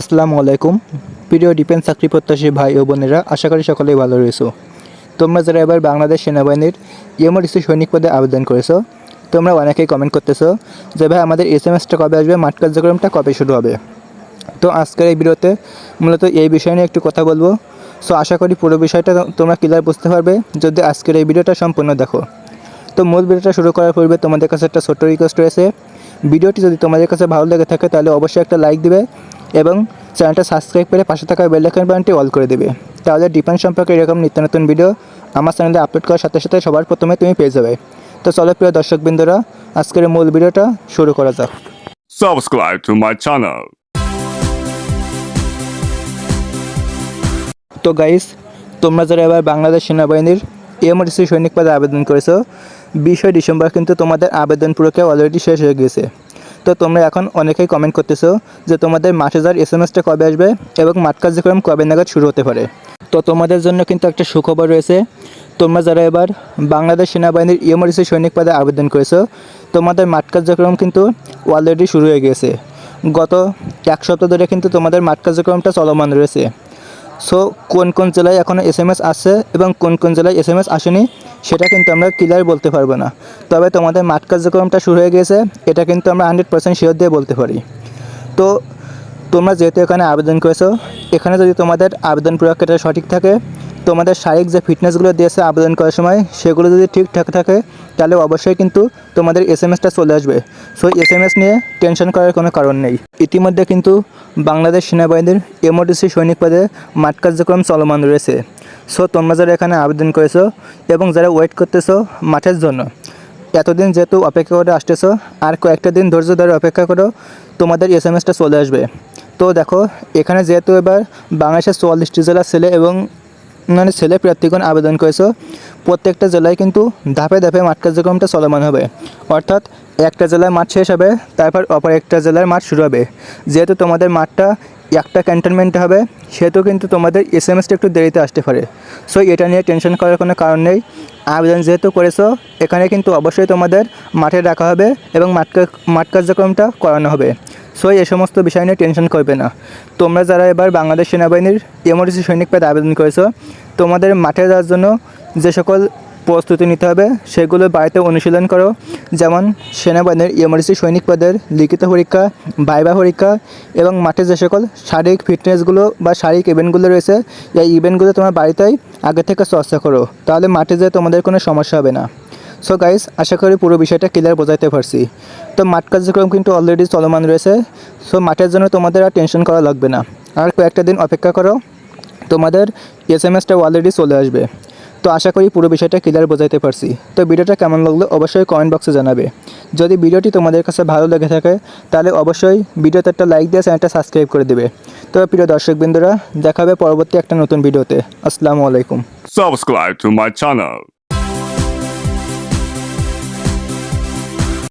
আসসালামু আলাইকুম। প্রিয় ডিফেন্স চাকরি প্রত্যাশী ভাই ও বোনেরা, আশা করি সকলেই ভালো রয়েছো। তোমরা যারা এবার বাংলাদেশ সেনাবাহিনীর ইএমআরসি সৈনিক পদে আবেদন করেছ, তোমরা অনেকেই কমেন্ট করতেছো যে, ভাই, আমাদের এস এম এসটা কবে আসবে? মাঠ কার্যক্রমটা কবে শুরু হবে? তো আজকের এই ভিডিওতে মূলত এই বিষয় নিয়ে একটু কথা বলব। সো আশা করি পুরো বিষয়টা তোমরা ক্লিয়ার বুঝতে পারবে। যদি আজকের এই ভিডিওটা সম্পূর্ণ দেখো। তো মূল ভিডিওটা শুরু করার পূর্বে তোমাদের কাছে একটা ছোট্ট রিকোয়েস্ট রয়েছে। ভিডিওটি যদি তোমাদের কাছে ভালো লেগে থাকে, তাহলে অবশ্যই একটা লাইক দিবে। এবং চ্যানেলটা সাবস্ক্রাইব করে পাশে থাকা বেল আইকন বাটনটি অল করে দেবে। তাহলে ডিফেন্স সম্পর্কে এরকম নিত্য নতুন ভিডিও আমার চ্যানেলে আপলোড করার সাথে সাথে সবার প্রথমে তুমি পেয়ে যাবে। তো চলো প্রিয় দর্শকবৃন্দরা আজকের মূল ভিডিওটা শুরু করা যাক। Subscribe to my channel. তো গাইস তোমরা যারা এবার বাংলাদেশ সেনাবাহিনীর এমআরসি সৈনিক পদে আবেদন করেছ বিশে ডিসেম্বর কিন্তু তোমাদের আবেদন প্রক্রিয়া অলরেডি শেষ হয়ে গেছে তো তোমরা এখন অনেকেই কমেন্ট করতেছো যে তোমাদের মাঠ হাজার এস এম এসটা কবে আসবে এবং মাঠ কার্যক্রম কবে নাগাদ শুরু হতে পারে। তো তোমাদের জন্য কিন্তু একটা সুখবর রয়েছে। তোমরা যারা এবার বাংলাদেশ সেনাবাহিনীর ইএমআরসি সৈনিক পদে আবেদন করেছ, তোমাদের মাঠ কার্যক্রম কিন্তু অলরেডি শুরু হয়ে গেছে গত এক সপ্তাহ ধরে কিন্তু তোমাদের মাঠ কার্যক্রমটা চলমান রয়েছে। সো কোন কোন জেলায় এখনও এস এম এস আসছে এবং কোন কোন জেলায় এস এম এস আসেনি সেটা কিন্তু আমরা ক্লিয়ার বলতে পারব না। তবে তোমাদের মাঠ কার্যক্রমটা শুরু হয়ে গেছে, এটা কিন্তু আমরা হান্ড্রেড পার্সেন্ট শিওর দিয়ে বলতে পারি। তো তোমরা যেহেতু এখানে আবেদন করেছ, এখানে যদি তোমাদের আবেদন প্রক্রিয়াটা সঠিক থাকে তোমাদের শারীরিক যে ফিটনেসগুলো দিয়েছে আবেদন করার সময়, সেগুলো যদি ঠিকঠাক থাকে, তাহলে অবশ্যই কিন্তু তোমাদের এস এম এসটা চলে আসবে। সো এস এম এস নিয়ে টেনশন করার কোনো কারণ নেই। ইতিমধ্যে কিন্তু বাংলাদেশ সেনাবাহিনীর এমওডিসি সৈনিক পদে মাঠ কার্যক্রম চলমান রয়েছে। সো তোমরা যারা এখানে আবেদন করেছ এবং যারা ওয়েট করতেছো মাঠের জন্য, এতদিন যেহেতু অপেক্ষা করে আসতেছো, আর কয়েকটা দিন ধৈর্য ধরে অপেক্ষা করো, তোমাদের এস এম এসটা চলে আসবে। তো দেখো, এখানে যেহেতু এবার বাংলাদেশের চুয়াল্লিশটি জেলার ছেলে এবং মানে ছেলে প্রার্থীগণ আবেদন করেছ, প্রত্যেকটা জেলায় কিন্তু ধাপে ধাপে মাঠ কার্যক্রমটা চলমান হবে। অর্থাৎ একটা জেলায় মাঠ শেষ হবে, তারপর অপর একটা জেলার মাঠ শুরু হবে। যেহেতু তোমাদের মাঠটা একটা ক্যান্টনমেন্টে হবে, সেহেতু কিন্তু তোমাদের এস এম একটু দেরিতে আসতে পারে। সো এটা নিয়ে টেনশন করার কোনো কারণ নেই। আবেদন যেহেতু করেছ, এখানে কিন্তু অবশ্যই তোমাদের মাঠে রাখা হবে এবং মাঠ মাঠ কার্যক্রমটা করানো হবে। সো এই সমস্ত বিষয় নিয়ে টেনশন করবে না। তোমরা যারা এবার বাংলাদেশ সেনাবাহিনীর এমার্জেন্সি সৈনিক পদে আবেদন করেছ, তোমাদের মাঠে যাওয়ার জন্য যে সকল প্রস্তুতি নিতে হবে, সেগুলো বাড়িতে অনুশীলন করো। যেমন সেনাবাহিনীর এমার্জেন্সি সৈনিক পদের লিখিত পরীক্ষা ভাইবা পরীক্ষা এবং মাঠে যে সকল শারীরিক ফিটনেসগুলো বা শারীরিক ইভেন্টগুলো রয়েছে, এই ইভেন্টগুলো তোমার বাড়িতেই আগে থেকে চর্চা করো। তাহলে মাঠে যেয়ে তোমাদের কোনো সমস্যা হবে না। সো গাইস আশা করি পুরো বিষয়টা ক্লিয়ার বোঝাতে পারছি। তো মাঠ কার্যক্রম কিন্তু অলরেডি চলমান রয়েছে। সো মাঠের জন্য তোমাদের আর টেনশন করা লাগবে না। আর কয়েকটা দিন অপেক্ষা করো, তোমাদের এস এম এসটা অলরেডি চলে আসবে। তো আশা করি পুরো বিষয়টা ক্লিয়ার বোঝাতে পারছি। তো ভিডিওটা কেমন লাগল অবশ্যই কমেন্ট বক্সে জানাবে। যদি ভিডিওটি তোমাদের কাছে ভালো লেগে থাকে, তাহলে অবশ্যই ভিডিওতে একটা লাইক দিয়ে চ্যানেলটা সাবস্ক্রাইব করে দেবে। তো প্রিয় দর্শকবৃন্দরা দেখাবে পরবর্তী একটা নতুন ভিডিওতে। আসসালামু আলাইকুম। Subscribe to my channel.